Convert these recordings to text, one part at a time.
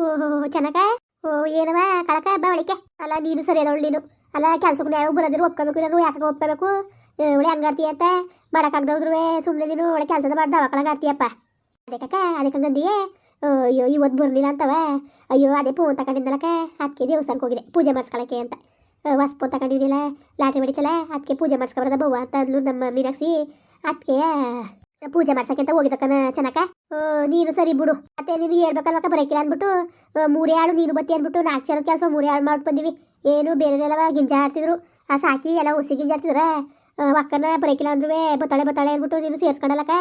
ಓಹೋ ಚೆನ್ನಕ ಓ, ಏನವ? ಕಳಕ ಹಬ್ಬ ಒಳಿಕೆ ಅಲ್ಲ, ನೀನು ಸರಿ ಅದವಳು ನೀನು. ಅಲ್ಲ ಕೆಲ್ಸಕ್ಕೆ ಯಾವ ಬರೋದಿರು ಒಪ್ಕೋಬೇಕು ನಾನು ಯಾಕೆ ಒಪ್ಕೋಬೇಕು? ಒಳ್ಳೆ ಹಂಗಾಡ್ತೀಯ ಅಂತ ಮಾಡಕ್ಕಾಗ್ದವ್ರು ಸುಮ್ಮನೆ ನೀನು ಒಳ್ಳೆ ಕೆಲಸದ ಮಾಡ್ದ ಅವಕ್ಕಳಗಾಡ್ತೀಯಪ್ಪ ಅದಕ್ಕಕ್ಕ ಅದಕ್ಕೆ ಗಂದಿಯೇ ಅಯ್ಯೋ ಇವತ್ತು ಬರ್ಲಿಲ್ಲ ಅಂತವ? ಅಯ್ಯೋ, ಅದೇ ಫೋನ್ ತಗೊಂಡಿದ್ದಲಕ್ಕ ಅದಕ್ಕೆ ದೇವಸ್ಥಾನಕ್ಕೆ ಹೋಗಿದೆ ಪೂಜೆ ಮಾಡಿಸ್ಕೊಳಕ್ಕೆ ಅಂತ. ಹೊಸ ಫೋನ್ ತಗೊಂಡಿದ್ದಿಲ್ಲ ಲಾಟ್ರಿ ಹೊಡಿತಲ್ಲ ಅದಕ್ಕೆ ಪೂಜೆ ಮಾಡಿಸ್ಕೊಬರದ ಬವ್ವ ಅಂತ ಅಂದ್ಲು ನಮ್ಮ ಮೀನಾಕ್ಷಿ. ಅದಕ್ಕೆ ಪೂಜೆ ಮಾಡ್ಸಕ್ಕಿಂತ ಹೋಗಿದ್ದಕ್ಕನ ಚೆನ್ನಕ ನೀನು ಸರಿ ಬಿಡು. ಮತ್ತೆ ನೀನು ಹೇಳ್ಬೇಕಲ್ವಕ್ಕ ಬರಕಿಲ್ಲ ಅಂದ್ಬಿಟ್ಟು? ಮೂರೇ ಆಳು ನೀನು ಬತ್ತಿ ಅಂದ್ಬಿಟ್ಟು ನಾಲ್ಕು ಜನದ ಕೆಲಸ ಮೂರೇ ಆಳು ಮಾಡಿ ಬಂದಿವಿ ಏನು ಬೇರೆಲ್ಲ ಗಿಂಜ ಆಡ್ತಿದ್ರು. ಆ ಸಾಕಿ ಎಲ್ಲ ಉಸಿ ಗಿಂಜ ಆಡ್ತಿದ್ರೆ? ಅಕ್ಕನ ಬರಕಿಲ್ಲ ಅಂದ್ರೂ ಬತ್ತಾಳೆ ಬತ್ತಾಳೆ ಅಂದ್ಬಿಟ್ಟು ನೀನು ಸೇರ್ಸ್ಕೊಂಡಲ್ಲಕ್ಕ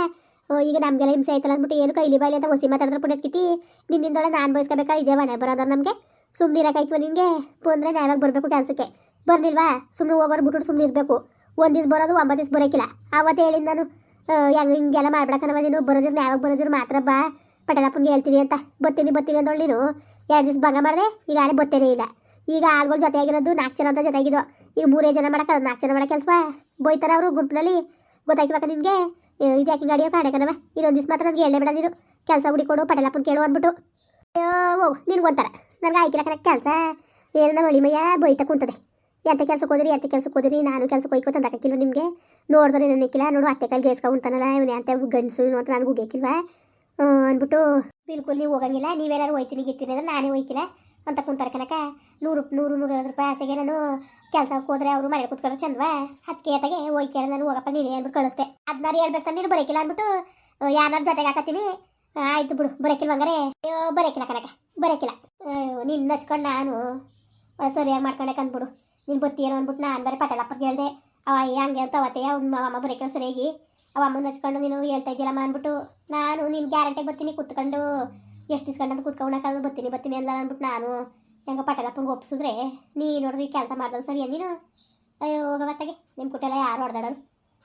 ಈಗ ನಮಗೆಲ್ಲ ಹಿಂಸೆ ಆಯ್ತಲ್ಲ ಅಂದ್ಬಿಟ್ಟು ಏನು ಕೈಲಿ ಬಾಲಿ ಅಂತ ಒಸಿ ಮಾತಾಡಿದ್ರೆ ಪುಣ್ಯತ್ಕಿತಿ ನಿನ್ನಿಂದೊಳಗೆ ನಾನು ಬಯಸ್ಕೋಬೇಕಾ? ಇದೇ ಮನೆ ಬರೋದ್ರ ನಮಗೆ. ಸುಮ್ಮನೆ ಇರೋಕಾಯ್ತು ನಿನಗೆ. ಬಂದರೆ ಯಾವಾಗ ಬರಬೇಕು ಕೆಲಸಕ್ಕೆ. ಬರ್ಲಿಲ್ವಾ? ಸುಮ್ಮನೆ ಹೋಗೋರು ಬಿಟ್ಬಿಟ್ಟು ಸುಮ್ಮನೆ ಇರಬೇಕು. ಒಂದು ದಿವ್ಸ ಬರೋದು ಒಂಬತ್ತು ದಿವ್ಸ ಬರೋಕಿಲ್ಲ. ಅವತ್ತು ಹೇಳಿದ್ ನಾನು. ಹೆಂಗ್ ಹಿಂಗೆಲ್ಲ ಮಾಡ್ಬಿಡಕನವ ನೀನು? ಬರೋದಿರು ಯಾವಾಗ ಬರೋದಿರು ಮಾತ್ರ ಬಾ. ಪಟೇಲಪ್ಪನಿಗೆ ಹೇಳ್ತೀನಿ ಅಂತ. ಬತ್ತೀನಿ ಬತ್ತೀನಿ ಅಂದೋಳು ನೀನು. ಎರಡು ದಿವ್ಸ ಭಾಗ ಮಾಡಿದೆ ಈಗ ಅಲ್ಲಿ ಬತ್ತೇನೆ ಇಲ್ಲ. ಈಗ ಆಳ್ಗಳು ಜೊತೆಯಾಗಿರೋದು, ನಾಲ್ಕು ಜನ ಅಂತ ಜೊತೆಗಿದ್ದು ಈಗ ಮೂರೇ ಜನ ಮಾಡಕ್ಕೆ ನಾಲ್ಕು ಜನ ಮಾಡೋ ಕೆಲಸ. ಬೋಯ್ತಾರೆ ಅವರು ಗುಂಪಿನಲ್ಲಿ. ಗೊತ್ತಾಯ್ತಬೇಕ ನಿಮಗೆ ಇದು ಯಾಕೆ ಗಾಡಿಯೋ ಕಾಣಕನವ ಇನ್ನೊಂದು ದಿವ್ಸ ಮಾತ್ರ ನನಗೆ ಹೇಳೇ ಬಿಡೋದು ನೀನು. ಕೆಲಸ ಹುಡಿಕೊಡು ಪಟಲಪ್ಪನ ಕೇಳು ಅಂದ್ಬಿಟ್ಟು. ನಿನ್ ನಿನ್ಗೊಂತಾರ ನನಗೆ ಆಯ್ಕಿಲ್ಲ ಕಣಕ್ಕೆ ಕೆಲಸ. ಏನು ನಮ್ಮ ಮಳಿಮಯ್ಯ ಬೈತಾ ಕುಂತದೆ. ಎಂತ ಕೆಲ್ಸಕ್ಕೆ ಹೋದ್ರಿ ಎಂಥ ಕೆಲ್ಸಕ್ಕೆ ಹೋದ್ರಿ, ನಾನು ಕೆಲ್ಸಕ್ಕೆ ಹೋಯ್ಕೋ ತಂದಾಕಿಲ್ವ ನಿಮಗೆ? ನೋಡಿದ್ರೆ ನನಗಿಲ್ಲ ನೋಡು ಅತ್ತೆ ಕಲ್ಲಿ ಗೇಸ್ಕೊ ಉಂತಾನಲ್ಲ ಇವನು ಅಂತ ಗಂಡಸು ಅಂತ ನನಗೂ ಉಗೇಕಿಲ್ವ ಅಂದ್ಬಿಟ್ಟು ಬಿಲ್ಕುಲ್ ನೀವು ಹೋಗಂಗಿಲ್ಲ ನೀವೇನಾರು ಹೋಯ್ತೀನಿ ಗಿತ್ತೀನಿ ಅಂದ್ರೆ ನಾನೇ ಹೋಯ್ಕಿಲ್ಲ ಅಂತ ಕುಂತಾರೆ ಕನಕ ನೂರು ನೂರು, ನೂರೈವತ್ತು ರೂಪಾಯಿ ಆಸೆಗೆ ನಾನು ಕೆಲ್ಸಕ್ಕೆ ಹೋದ್ರೆ ಅವರು ಮನೆ ಕೂತ್ಕೊಂಡ್ರೆ ಚಂದವಾ? ಅದಕ್ಕೆ ಏತಾಗೆ ಹೋಯ್ಕೆ ನಾನು ಹೋಗಪ್ಪ ನೀನೇ ಅಂದ್ಬಿಟ್ಟು ಕಳಿಸ್ದೆ. ಅದನ್ನಾರು ಹೇಳ್ಬೇಕು ನೀನು ಬರೋಕಿಲ್ಲ ಅಂದ್ಬಿಟ್ಟು ಯಾರು ಜೊತೆಗೆ ಹಾಕತ್ತೀನಿ. ಆಯ್ತು ಬಿಡು ಅಯ್ಯೋ, ಬರೋಕಿಲ್ಲ ಕನಕ ಬರೋಕಿಲ್ಲ. ನಿನ್ನ ಹಚ್ಕೊಂಡು ನಾನು ಸರಿಯಾಗಿ ಮಾಡ್ಕೊಂಡೆ ಕಂದ್ಬಿಡು ನೀನು ಬತ್ತಿ ಏನೋ ಅಂದ್ಬಿಟ್ಟು ನಾನು ಬೇರೆ ಪಟೇಲಪ್ಪಗೆ ಹೇಳ್ದೆ. ಅವ ಹಂಗೆ ಅಂತ ಅವತ್ತೆ ಅವ್ನ ಅಮ್ಮ ಬರೋಕೆ ಸರಿಯಾಗಿ ಅವ ಅಮ್ಮನ ಹಚ್ಕೊಂಡು ನೀನು ಹೇಳ್ತಾ ಇದ್ದೀಲಮ್ಮ ಅಂದ್ಬಿಟ್ಟು ನಾನು ನಿನ್ನ ಗ್ಯಾರಂಟಿ ಬರ್ತೀನಿ ಕುತ್ಕೊಂಡು. ಎಷ್ಟು ದಿಸ್ಕೊಂಡು ಕುತ್ಕೊಂಡಕ್ಕಾದ್ರು ಬರ್ತೀನಿ ಬರ್ತೀನಿ ಅಲ್ಲ ಅಂದ್ಬಿಟ್ಟು ನಾನು. ಹೆಂಗ ಪಟೇಲಪ್ಪಂಗೆ ಒಪ್ಸಿದ್ರೆ, ನೀ ನೋಡ್ರಿ ಕೆಲಸ ಮಾಡ್ದಲ್ಲ ಸರಿ ನೀನು? ಅಯ್ಯೋ ಹೋಗವತ್ತಾಗೆ ನಿಮ್ಮ ಕುಟ್ಟೆಲ್ಲ ಯಾರು ಹೊಡೆದಾಡೋರು?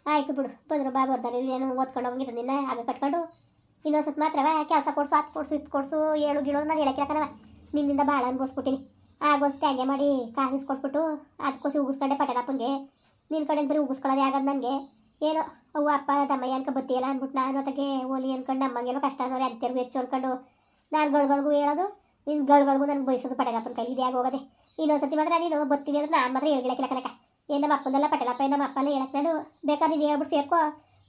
ಆಯಿತು ಬಿಡು, ಬಂದರು ಬಾ ಬರ್ದಾರೆ ನೀನು ಓದ್ಕೊಂಡು ಹೋಗಿದ್ದು ನಿನ್ನ ಆಗ ಕಟ್ಕೊಂಡು. ಇನ್ನೊಂದು ಸ್ವಲ್ಪ ಮಾತ್ರವ, ಕೆಲಸ ಕೊಡಿಸು ಅಷ್ಟು ಕೊಡಿಸು, ಇದು ಕೊಡ್ಸು, ಏಳು, ಗಿಳು, ನಾನು ಹೇಳಕ್ಕಿಲ್ಲಕನವ ನಿನ್ನಿಂದ ಭಾಳ ಅನ್ಭವಿಸ್ಬಿಟ್ಟಿನಿ. ಆಗೋಸ್ ಹಂಗೆ ಮಾಡಿ ಕಾಸು ಇಸ್ಕೊಟ್ಬಿಟ್ಟು ಅದಕ್ಕೋಸಿ ಉಗಿಸ್ಕೊಂಡೆ ಪಟೇಲಪ್ಪನಿಗೆ. ನಿನ್ನ ಕಡೆ ಬರೀ ಉಗಿಸ್ಕೊಳ್ಳೋದು ಆಗದ ನನಗೆ. ಏನೋ, ಅವ್ವ, ಅಪ್ಪ, ತಮ್ಮಯ್ಯ ಅನ್ಕೊ ಬತ್ತಿಯಲ್ಲ ಅಂದ್ಬಿಟ್ಟು ನಾನು ಅದಕ್ಕೆ ಓಲಿ ಅನ್ಕೊಂಡು ಅಮ್ಮಂಗೇನೋ ಕಷ್ಟ ಅನ್ನೋರು ಅಂತ್ಯರ್ಗು ಹೆಚ್ಚು ಅನ್ಕೊಂಡು ನಾನು ಗಳಿಗಳಿಗೂ ಹೇಳೋದು ನಿನ್ನ ಗಳಿಗಳಿಗೂ ನನಗೆ ಬಯಸೋದು ಪಟೇಲಪ್ಪನ ಕೈ ಇದ್ಯಾಗ ಹೋಗೋದೆ ಇನ್ನೊಂದ್ಸತಿ ಮಾತ್ರ ನೀನು ಬರ್ತೀನಿ ಅಂದ್ರೆ ನಾನು ಮಾತ್ರ ಹೇಳ್ಗಿಳಕಿಲ್ಲ ಕನಕ. ಏನು ನಮ್ಮ ಅಪ್ಪನೆಲ್ಲ ಪಟೇಲಪ್ಪ, ಏನು ನಮ್ಮ ಅಪ್ಪಲ್ಲ ಹೇಳಕ್ಕೆ ನಾನು. ಬೇಕಾದ್ರೆ ನೀನು ಹೇಳ್ಬಿಟ್ಟು ಸೇರ್ಕೋ.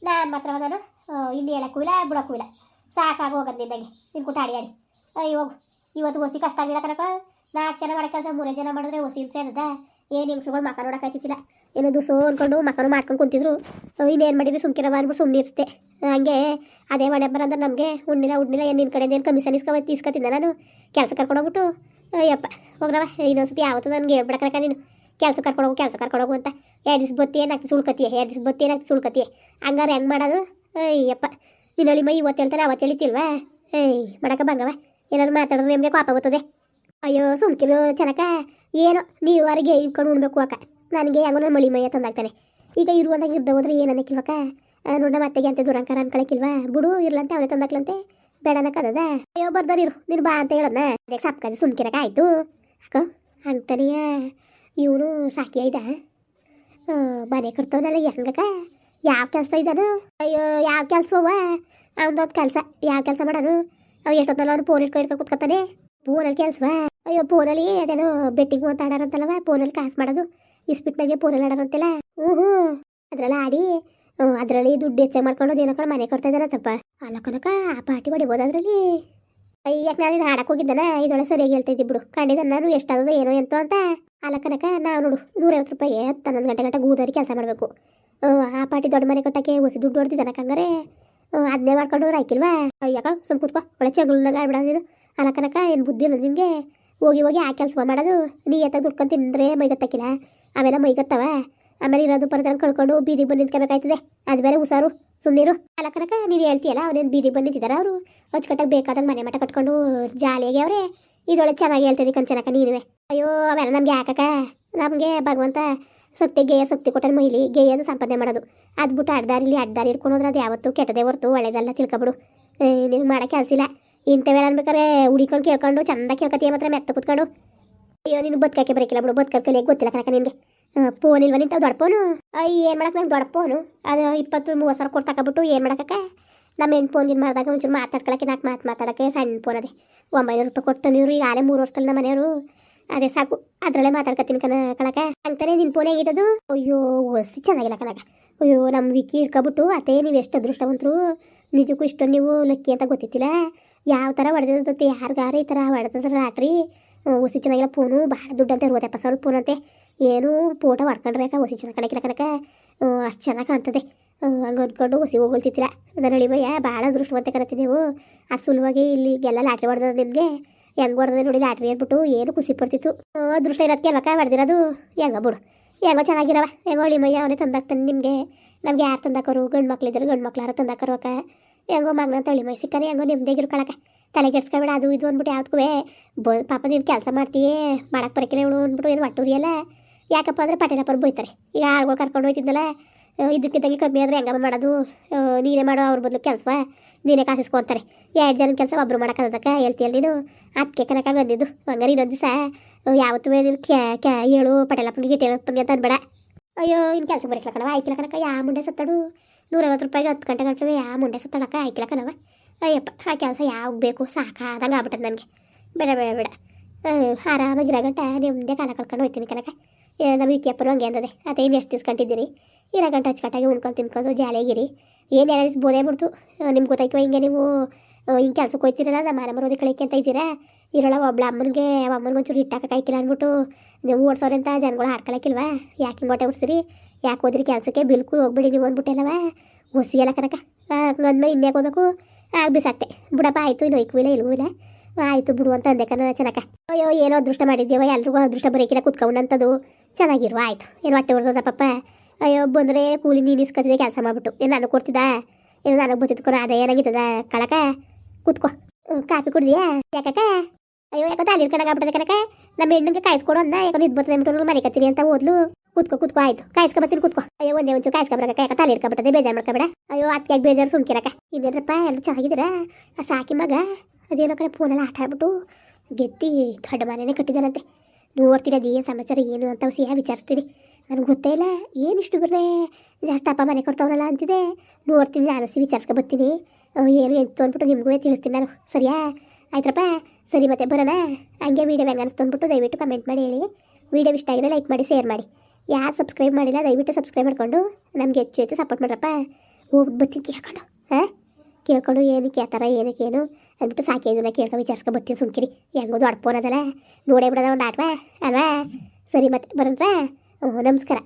ನಾನು ಮಾತ್ರ ನಾನು ಇನ್ನು ಹೇಳಕ್ಕೂ ಇಲ್ಲ, ಬಿಡೋಕ್ಕೂ ಇಲ್ಲ. ಸಾಕಾಗಿ ಹೋಗೋದು ನಿನ್ನಗೆ. ನಿನ್ನ ಕೂಟ ಆಡಿ ಆಡಿ ಅಯ್ಯೋ, ಇವತ್ತು ಹೊಸಿ ಕಷ್ಟ ಆಗಿಲ್ಲ ಕನಕ. ನಾಲ್ಕು ಜನ ಮಾಡೋ ಕೆಲಸ, ಮೂರೇ ಜನ ಮಾಡಿದ್ರೆ ಹೊಸಿ ಹಿಂಸೆ ಅನ್ನದ ಏನು ಹೆಂಗ್ಸುಗಳು ಮಕ ನೋಡೋಕ್ಕಾಯ್ತಿಲ್ಲ ಏನೋ ಸೋ ಅಂದ್ಕೊಂಡು ಮಕ್ಕಳು ಮಾಡ್ಕೊಂಡು ಕುಂತಿದ್ರು. ಇನ್ನೇನು ಮಾಡಿದ್ರು? ಸುಮ್ಕಿರವ ಅಂದ್ಬಿಟ್ಟು ಸುಮ್ಮನೆ ಇರಿಸ್ತೆ ಹಂಗೆ ಅದೇ ಮನೆ ಬರಂದ್ರೆ ನಮಗೆ ಉಣ್ಣಿಲ್ಲ ಉಣ್ಣಿಲ್ಲ, ಏನು ನಿನ್ನ ಕಡೆಯಿಂದ ಏನು ಕಮಿಷನ್ ಇಸ್ಕೊ ತೀಸ್ಕೊತಿದ್ದೆ ನಾನು. ಕೆಲಸ ಕರ್ಕೊಂಡೋಗ್ಬಿಟ್ಟು ಅಯ್ಯಪ್ಪ ಹೋಗ್ರವ. ಇನ್ನೊಂದ್ಸತಿ ಯಾವತ್ತೂ ನನಗೆ ಹೇಳ್ಬಿಡಕ್ರಕ ನೀನು. ಕೆಲಸ ಕರ್ಕೊಂಡೋಗು ಕೆಲಸ ಕರ್ಕೊಂಡೋಗು ಅಂತ. ಎರಡು ದಿವ್ಸ ಬತ್ತಿ ಏನಾಗ್ತಿ ಸುಳ್ಕತಿಯೇ ಎರಡು ದಿವ್ಸ ಬತ್ತಿ ಏನಾಗ್ತಿ ಸುಳ್ಕತಿಯೇ ಹಂಗಾರೆ ಹೆಂಗೆ ಮಾಡೋದು? ಅಯ್ಯಪ್ಪ ನಿನ್ನಲ್ಲಿ ಮೈ ಇವತ್ತು ಹೇಳ್ತಾರೆ, ಅವತ್ತು ಹೇಳ್ತಿಲ್ವಾ ಏಯ್, ಮಾಡಕ ಬಂಗವ ಏನಾದ್ರು ಮಾತಾಡಿದ್ರೆ ನಿಮಗೆ ಕೋಪ ಬರ್ತದೆ. ಅಯ್ಯೋ, ಸುಮ್ಕಿರು ಚೆನ್ನಕ ಏನೋ, ನೀವು ಅವರಿಗೆ ಇಟ್ಕೊಂಡು ಉಣ್ಬೇಕು ಅಕ್ಕ. ನನಗೆ ಹೆಂಗೋ ನನ್ನ ಮಳಿ ಮೈಯ ತಂದಾಗ್ತಾನೆ ಈಗ ಇರುವಂದಾಗ ಇರ್ದ ಹೋದ್ರೆ ಏನು ಅನ್ನಕ್ಕಿಲ್ವಕ್ಕ ನೋಡ ಮತ್ತೆಗೆ ಅಂತ ದುರಂಕಾರ ಅನ್ಕೊಳಕ್ಕಿಲ್ವಾ? ಬಿಡು, ಇರ್ಲಂತೆ ಅವನೇ ತಂದಾಕ್ಲಂತೆ. ಬೇಡನಕ್ಕ ಅನ್ನಕ್ಕದ ಅಯ್ಯೋ ಬರ್ದಾರ ಇರು, ನೀನು ಬಾ ಅಂತ ಹೇಳೋಣ ಅದಕ್ಕೆ ಸಾಪ್ಕದೆ ಸುಮ್ಕಿರಕ ಆಯಿತು. ಅಕ್ಕ ಅಂತಾನೆಯ ಇವನು ಸಾಕಿ ಐದ? ಮನೆ ಕಟ್ತವನಲ್ಲ ಹೆಂಗಕ್ಕ? ಯಾವ ಕೆಲಸ ಇದ್ದಾನು ಅಯ್ಯೋ, ಯಾವ ಕೆಲಸವ ಅವನದೊಂದು ಕೆಲಸ. ಯಾವ ಕೆಲಸ ಮಾಡೋನು? ಅವ ಎಷ್ಟೊತ್ತಲ್ಲ ಅವ್ನು ಫೋನ್ ಇಟ್ಕೊಂಡು ಇಟ್ಕೊಂಡು ಕುತ್ಕೊತಾನೆ. ಫೋನಲ್ಲಿ ಕೆಲಸವಾ? ಅಯ್ಯೋ ಫೋನಲ್ಲಿ ಅದೇನೋ ಬೆಟ್ಟಿಂಗ್ ಅಂತ ಆಡಾರಂತಲ್ಲವ ಫೋನಲ್ಲಿ ಕಾಸು ಮಾಡೋದು. ಇಸ್ಬಿಟ್ನಾಗೆ ಪೋನಲ್ಲಿ ಆಡಾರಂತಿಲ್ಲ ಹ್ಞೂ ಹ್ಞೂ ಅದರಲ್ಲಿ ಆಡಿ ಅದರಲ್ಲಿ ದುಡ್ಡು ಹೆಚ್ಚಾಗಿ ಮಾಡ್ಕೊಂಡು ಏನೋ ಕಡೆ ಮನೆ ಕೊಡ್ತಾ ಇದ್ದಾರಂತಪ್ಪ. ಅಲ್ಲ ಕನಕ ಆ ಪಾರ್ಟಿ ಹೊಡಿಬೋದು ಅದರಲ್ಲಿ ಅಯ್ಯಕ್ಕೆ ನಾನು ಇದು ಆಡಕ್ಕೆ ಹೋಗಿದ್ದಾನ ಇದೊಳಗೆ ಸರಿಯಾಗಿ ಹೇಳ್ತಾ ಇದ್ದಿ ಬಿಡು. ಕಂಡಿದ್ದ ನಾನು ಅದೋ ಏನೋ ಎಂತೋ ಅಂತ. ಅಲ್ಲ ಕನಕ ನಾವು ನೋಡು, ನೂರೈವತ್ತು ರೂಪಾಯಿಗೆ ಹತ್ತು ಹನ್ನೊಂದು ಗಂಟೆ ಗಂಟೆ ಗೂದರಿ ಕೆಲಸ ಮಾಡಬೇಕು. ಆ ಪಾರ್ಟಿ ದೊಡ್ಡ ಮನೆ ಕಟ್ಟಕ್ಕೆ ಹೊಸ ದುಡ್ಡು ಹೊಡ್ತಿದ್ದಾನಕ್ಕ ಹಂಗಾರೆ ಅದನ್ನೇ ಮಾಡ್ಕೊಂಡು ಆಯ್ಕಿಲ್ವಾ? ಯಾಕ ಸುಮ್ ಕೂತ್ಕೋ. ಒಳ್ಳೆ ಚಗುಲ್ನಾಗ ಆಡ್ಬಿಡ ನೀನು. ಅಲ್ಲ ಕನಕ ಏನು ಬುದ್ಧಿ ಇಲ್ಲ ನಿನಗೆ? ಹೋಗಿ ಹೋಗಿ ಆ ಕೆಲಸ ಮಾಡೋದು ನೀ ಎತ್ತ ದುಡ್ಕೊಂಡು ತಿಂದ್ರೆ ಮೈಗತ್ತಕ್ಕಿಲ್ಲ ಅವೆಲ್ಲ ಮೈಗತ್ತವ? ಆಮೇಲೆ ಇರೋದು ಪರದಲ್ಲಿ ಕಳ್ಕೊಂಡು ಬೀದಿಗೆ ಬಂದು ನಿಂತ್ಕೋಬೇಕಾಯ್ತದೆ. ಅದು ಬೇರೆ ಹುಷಾರು. ಸುಮ್ಮನಿರು ಅಲ್ಲ ಕನಕ, ನೀನು ಹೇಳ್ತೀಯಲ್ಲ ಅವನೇನು ಬೀದಿಗೆ ಬಂದು ನಿಂತಿದ್ದಾರೆ ಅವರು? ಅಚ್ಚುಕಟ್ಟಾಗಿ ಬೇಕಾದಂಗೆ ಮನೆ ಮಠ ಕಟ್ಕೊಂಡು ಜಾಲಿಯಾಗಿ ಅವರೇ. ಇದೊಳಗೆ ಚೆನ್ನಾಗಿ ಹೇಳ್ತದೆ ಕಂಚನಕ ನೀನುವೆ. ಅಯ್ಯೋ, ಅವೆಲ್ಲ ನಮ್ಗೆ ಯಾಕಕ್ಕ? ನಮಗೆ ಭಗವಂತ ಸತ್ಯ, ಗೇಯ ಸತ್ಯ ಕೊಟ್ಟರೆ ಮೈಲಿ ಗೇಯದು ಸಂಪಾದನೆ ಮಾಡೋದು. ಅದು ಬಿಟ್ಟು ಅಡ್ದಾರಿಲಿ ಅಡ್ಡಾರಿ ಹಿಡ್ಕೊಂಡು ಹೋದ್ರೆ ಅದು ಯಾವತ್ತೂ ಕೆಟ್ಟದೇ ಹೊರ್ತು ಒಳ್ಳೇದಲ್ಲ ತಿಳ್ಕೊಬಿಡು. ನಿನ್ಗೆ ಮಾಡೋ ಕೆಲಸ ಇಲ್ಲ. ಇಂಥವೆಲ್ಲ ಅನ್ಬೇಕಾರೆ ಹುಡಿಕೊಂಡು ಕೇಳ್ಕೊಂಡು, ಚಂದ ಕೇಳ್ಕೊತೀಯ ಮಾತ್ರ ಮೆತ್ತ ಕುತ್ಕೊಂಡು. ಅಯ್ಯೋ, ನೀನು ಬದುಕಕ್ಕೆ ಬರಕಿಲ್ಲ ಬಿಡು ಬದುಕಕ್ಕೆ ಕಲಿಯಕ್ಕೆ ಗೊತ್ತಿಲ್ಲ ಕಣಕ ನಿನಗೆ. ಫೋನ್ ಇಲ್ವ ನಿಂತ ದೊಡ್ಡ ಫೋನು ಅಯ್ಯ ಏನು ಮಾಡಕ್ಕೆ ನಂಗೆ ದೊಡ್ಡ ಫೋನು ಅದು ಇಪ್ಪತ್ತು ಮೂವತ್ತು ಸಾವಿರ ಕೊಟ್ಟು ಬಿಟ್ಟು ಏನು ಮಾಡಕ್ಕ ನಮ್ಮ ಹೆಣ್ಣು ಫೋನ್ಗಿನ್ ಮಾಡಿದಾಗ ಒಂಚೂರು ಮಾತಾಡ್ಕೊಳಕ್ಕೆ ನಾಲ್ಕು ಮಾತು ಮಾತಾಡೋಕ್ಕೆ ಸಣ್ಣ ಫೋನ್ ಅದೇ. ಒಂಬೈನೂರು ರೂಪಾಯಿ ಕೊಟ್ಟು ತಂದಿದ್ರು ಈಗ ಆಲೆ ಮೂರು ವರ್ಷದಲ್ಲಿ ನಮ್ಮ ಮನೆಯವರು. ಅದೇ ಸಾಕು, ಅದರಲ್ಲೇ ಮಾತಾಡ್ಕೊತೀನಿ ಕಣ ಕಳಕ ಅಂತಾನೆ ನಿನ್ನ ಫೋನ್ ಹೇಗಿದ್ದದು? ಅಯ್ಯೋ ಹೊಸಿ ಚೆನ್ನಾಗಿಲ್ಲ ಕಣಕ ಅಯ್ಯೋ ನಮ್ಮ ವಿಕಿ ಹಿಡ್ಕೊಬಿಟ್ಟು ಅದೇ ನೀವು ಎಷ್ಟು ಅದೃಷ್ಟವಂತರು. ನಿಜಕ್ಕೂ ಇಷ್ಟೊಂದು ನೀವು ಲಕ್ಕಿ ಅಂತ ಗೊತ್ತಿತ್ತಿಲ್ಲ. ಯಾವ ಥರ ಹೊಡೆದಿರ್ತೈತಿ, ಯಾರಿಗಾರ ಈ ಥರ ಹೊಡೆದ್ರೆ ಲಾಟ್ರಿ ಒಸಿ ಚೆನ್ನಾಗಿಲ್ಲ ಫೋನು ಭಾಳ ದುಡ್ಡು ಅಂತ ಅರವತ್ತೆಪ್ಪತ್ತು ಸ್ವಲ್ಪ ಫೋನ್ ಅಂತೆ ಏನು ಫೋಟೋ ಹೊಡ್ಕೊಂಡ್ರೆ ಯಾಕೆ ಹುಸಿ ಚೆನ್ನಾಗಿ ಕಾಣಕ್ಕಿಲ್ಲ ಕಣಕ? ಅಷ್ಟು ಚೆನ್ನಾಗಿ ಕಾಣ್ತದೆ. ಹಂಗೆ ಅಂದ್ಕೊಂಡು ಹುಸಿ ಹೋಗ್ತಿತ್ತಿಲ್ಲ ಅದರಲ್ಲಿ ಭಯ ಭಾಳ ಅದೃಷ್ಟವಂತೆ ಕಣತಿ ನೀವು. ಅದು ಸುಲಭವಾಗಿ ಇಲ್ಲಿಗೆಲ್ಲ ಲಾಟ್ರಿ ಹೊಡೆದ ನಿಮಗೆ. ಹೆಂಗೆ ಹೊಡೆದ ನೋಡಿ ಲಾಟ್ರಿ ಅಂದ್ಬಿಟ್ಟು ಏನು ಖುಷಿ ಪಡ್ತಿತ್ತು. ದೃಷ್ಟ ಅದೃಷ್ಟ ಇರೋದಕ್ಕೆ ಅಲ್ವಕ್ಕ ಹೊಡೆದಿರೋದು? ಹೆಂಗ ಬಿಡು. ಹೆಂಗೋ ಚೆನ್ನಾಗಿರವ. ಹೆಂಗೋ ಮಯ್ಯ ಅವನೇ ತಂದಾಕ್ತಾನೆ ನಿಮಗೆ. ನಮ್ಗೆ ಯಾರು ತಂದಾಕೋರು? ಗಂಡು ಮಕ್ಳಿದ್ರೆ ಗಂಡು ಮಕ್ಳು ಯಾರು ತಂದಾಕೋರು ಅಕ್ಕ. ಹೆಂಗೋ ಮಗನ ತಳಿ ಮೈ ಸಿಕ್ಕರೆ ಹೆಂಗೋ ಕಳಕ ತಲೆ ಕೆಡ್ಸ್ಕೊಬೇಡ ಅದು ಇದು ಅಂದ್ಬಿಟ್ಟು ಯಾವ್ದಕ್ಕೂ ಬ, ಪಾಪ ನೀನು ಕೆಲಸ ಮಾಡ್ತೀಯೇ ಮಾಡಕ್ಕೆ ಬರಕಿಲ್ಲ ಇವಳು ಅಂದ್ಬಿಟ್ಟು ಏನು ಒಟ್ಟುರಿಯಲ್ಲ. ಯಾಕಪ್ಪ ಅಂದರೆ ಪಟೇಲಪ್ಪರು ಬೈತಾರೆ. ಈಗ ಆಳ್ಗಳು ಕರ್ಕೊಂಡು ಹೋಯ್ತಿದ್ದಲ್ಲ ಇದಕ್ಕಿದ್ದಂಗೆ ಕಮ್ಮಿ ಆದರೆ ಹೆಂಗಮ್ಮ ಮಾಡೋದು? ನೀನೇ ಮಾಡೋ ಅವ್ರ ಬದಲು ಕೆಲಸ ನೀನೇ ಕಾಸಿಸ್ಕೊತಾರೆ. ಎರಡು ಜನ ಕೆಲಸ ಒಬ್ರು ಮಾಡೋಕ್ಕದಕ್ಕೆ ಹೇಳ್ತೀಯಲ್ಲ ನೀನು? ಅದಕ್ಕೆ ಕನಕ ಬಂದಿದ್ದು ಹಂಗಾರೆ ಇನ್ನೊಂದು ದಿವಸ ಯಾವತ್ತೂ ಕ್ಯಾ ಹೇಳು, ಪಟೇಲಪ್ಪನಿಗೆ, ಟೇಲಪ್ಪನಿಗೆ ಅಂತ ಅನ್ಬೇಡ. ಅಯ್ಯೋ ಇನ್ನು ಕೆಲಸ ಬರೀಕ್ಲ ಕಣವ ಆಯ್ಕಿಲ್ಲ ಕಣಕ ಯಾ ಮುಂಡೆ ಸತ್ತಾಡು? ನೂರೈವತ್ತು ರೂಪಾಯಿಗೆ ಹತ್ತು ಗಂಟೆ ಗಂಟೆ ಯಾವ ಮುಂಡೆ ಸತ್ತಾಡಕ ಆಯ್ಕಿಲ್ಲ ಕಣವ ಅಯ್ಯಪ್ಪ, ಆ ಕೆಲಸ ಯಾವಾಗ ಬೇಕು? ಸಾಕಾದಂಗೆ ಆಗ್ಬಿಟ್ಟದ ನನಗೆ. ಬೇಡ ಬೇಡ ಬೇಡ. ಆರಾಮಾಗಿರೋ ಗಂಟ ನಿಮ್ಮದೇ ಕಾಲ ಕಳ್ಕೊಂಡು ಹೋಗ್ತೀನಿ ಕನಕ ನಮ್ಮ ವಿಕಿಯಪ್ಪನು ಹಂಗೆ ಅಂದದೆ. ಅದೇನು ಎಷ್ಟು ದಿವ್ಸ್ಕೊಂಡಿದ್ದೀರಿ ಇರೋ ಗಂಟೆ ಅಚ್ಚುಕಟ್ಟಾಗಿ ಉಣ್ಕೊಂಡು ತಿನ್ಕೊಂಡು ಜಾಲಿಯಾಗಿರಿ. ಏನು ಎಲ್ಲ ಬೋದೇ ಬಿಡ್ತು. ನಿಮ್ಗೆ ಗೊತ್ತಾಯ್ಕೋ ಹಿಂಗೆ ನೀವು ಹಿಂಗೆ ಕೆಲ್ಸಕ್ಕೆ ಹೋಯ್ತಿರಲ್ಲ ನಮ್ಮ ಮನೆ ಮರೋದಿ ಕಳಿಕೆ ಅಂತ ಇದ್ದೀರಾ? ಇರೋಲ್ಲ, ಒಬ್ಳ ಅಮ್ಮನಿಗೆ ಅಮ್ಮನಿಗೆ ಒಂಚೂರು ಹಿಟ್ಟಾಕ ಕಾಯ್ಕಿಲ್ಲ ಅಂದ್ಬಿಟ್ಟು ನೀವು ಓಡ್ಸೋರೆ ಅಂತ ಜನಗಳು ಆಡ್ಕೊಳಕ್ಕಿಲ್ವಾ ಯಾಕೆ ಹಿಂಗೆ ಹೊಟ್ಟೆ ಉಡ್ಸಿರಿ ಯಾಕೆ ಹೋದ್ರಿ ಕೆಲಸಕ್ಕೆ? ಬಿಲ್ಕುಲ್ ಹೋಗ್ಬಿಡಿ ನೀವು ಅಂದ್ಬಿಟ್ಟೆಲ್ಲವ ಹೊಸಿ ಎಲ್ಲ ಕನಕ. ಅಂದ್ಮೇಲೆ ಇನ್ನೇ ಹೋಗ್ಬೇಕು? ಆಗ ಬಿಸಾಕ್ತೆ. ಬಿಡಪ್ಪ, ಆಯಿತು, ಇನ್ನು ಒಯ್ಕೂ ಇಲ್ಲ ಇಲ್ಲ. ಆಯಿತು, ಬಿಡು ಅಂತ ಅಂದೆ ಕಣ ಅಯ್ಯೋ, ಏನೋ ಅದೃಷ್ಟ ಮಾಡಿದ್ದೀವ, ಎಲ್ರಿಗೂ ಅದೃಷ್ಟ ಬರೀಕಿಲ್ಲ ಕುತ್ಕೊಂಡಂಥದ್ದು ಚೆನ್ನಾಗಿರುವ, ಆಯಿತು. ಏನು ಹೊಟ್ಟೆ ಹೊಡೆದ ಪಪ್ಪ ಅಯ್ಯೋ, ಬಂದರೆ ಕೂಲಿ ನೀನು ಕೆಲಸ ಮಾಡ್ಬಿಟ್ಟು. ಏನು ನನಗೆ ಕೊಡ್ತಿದ್ದ? ಏನು ನನಗೆ ಅದೇ ಅದ ಏನಾಗಿತ್ತದ ಕಳಕ? ಕೂತ್ಕೋ. ಕಾಫಿ ಕುಡ್ದಿಯಾ? ಯಾಕಕ್ಕ? ಅಯ್ಯೋ, ಯಾಕೋ ತಾಲಿ ಕಣಗ ಆಗ್ಬಿಟ್ಟದೆ ಕನಕ ನಮ್ಮ ಹೆಣ್ಣಿಗೆ ಕಾಯಿಸ್ಕೊಡು ಅಂದ. ಯಾಕೋ ನಿದ್ ಬರ್ತದೆ ಅಂದ್ಬಿಟ್ಟು ಮನೆ ಕತ್ತೀನಿ ಅಂತ ಓದ್ಲು. ಕೂತ್ಕೋ ಕೂತ್ಕೋ, ಆಯ್ತು. ಕಾಯಿಸ್ಕೊ ಬರ್ತೀನಿ, ಕೂತ್ಕೋ. ಅಯ್ಯೋ, ಒಂದೇ ಒಂಚೂರು ಕಾಯಿಸ್ಕೊಬರಕ ಯಾಕೆ ತಾಲಿ ಇಟ್ಕೊಬಿಟ್ಟದೆ ಬೇಜಾರು ಮಾಡ್ಕೊಬೇಡ. ಅಯ್ಯೋ, ಅತ್ತಿಯಾಗ ಬೇಜಾರು ಸುಮ್ಕಿರಕ ಇನ್ನೇನಪ್ಪ ಎಲ್ಲರೂ ಚೆನ್ನಾಗಿದ್ದೀರಾ? ಆ ಸಾಕಿ ಮಗ, ಅದೇನೋ ಕಡೆ ಫೋನೆಲ್ಲ ಆಟ ಆಡ್ಬಿಟ್ಟು ಗೆತ್ತಿ ದೊಡ್ಡ ಮನೆಯೇ ಕಟ್ಟಿದಾನಂತೆ ನೋಡ್ತೀರ ಅದು ಏನು ಸಮಾಚಾರ, ಏನು ಅಂತ ಸಿಹಾ ವಿಚಾರಿಸ್ತೀನಿ ನನಗೆ ಗೊತ್ತೇ ಇಲ್ಲ. ಏನಿಷ್ಟು ಬರ್ರೆ ಜಾಸ್ತಿ ಅಪ್ಪ ಮನೆ ಕೊಡ್ತಾವ್ರಲ್ಲ ಅಂತಿದೆ. ನೋಡ್ತೀನಿ ನಾನು, ಸಿ ವಿಚಾರಿಸ್ಕೊ ಬರ್ತೀನಿ. ಏನು ಎಂತು ಅಂದ್ಬಿಟ್ಟು ನಿಮಗೂ ತಿಳಿಸ್ತೀನಿ ನಾನು? ಸರಿಯಾ? ಆಯ್ತರಪ್ಪ? ಸರಿ ಮತ್ತೆ ಬರೋಣ. ಹಂಗೆ ವೀಡಿಯೋ ಹೆಂಗೆ ಅನಿಸ್ತು ಅಂದ್ಬಿಟ್ಟು ದಯವಿಟ್ಟು ಕಮೆಂಟ್ ಮಾಡಿ ಹೇಳಿ. ವೀಡಿಯೋ ಇಷ್ಟ ಆಗಿದೆ ಲೈಕ್ ಮಾಡಿ ಶೇರ್ ಮಾಡಿ. ಯಾರು ಸಬ್ಸ್ಕ್ರೈಬ್ ಮಾಡಿಲ್ಲ, ದಯವಿಟ್ಟು ಸಬ್ಸ್ಕ್ರೈಬ್ ಮಾಡಿಕೊಂಡು. ನಮಗೆ ಹೆಚ್ಚು ಹೆಚ್ಚು ಸಪೋರ್ಟ್ ಮಾಡ್ರಪ್ಪ. ಹೋಗ್ಬಿಟ್ಟು ಬರ್ತೀನಿ ಕೇಳ್ಕೊಂಡು. ಹಾಂ? ಕೇಳ್ಕೊಂಡು ಏನಕ್ಕೆ ಆ ಥರ ಏನಕ್ಕೆ ಏನು ಅಂದ್ಬಿಟ್ಟು ಸಾಕಿ ಇದನ್ನ ಕೇಳ್ಕೊ ವಿಚಾರಿಸ್ಕೊ ಬರ್ತೀನಿ ಸುಮ್ಕಿರಿ. ಹೆಂಗೋ ದೊಡ್ಡ ಫೋನ್ ಅದಲ್ಲ. ನೋಡೇ ಬಿಡೋದ ಒಂದು ಆಟವಾ, ಅಲ್ವಾ? ಸರಿ ಮತ್ತೆ ಬರಂದ್ರ ನಮಸ್ಕಾರ.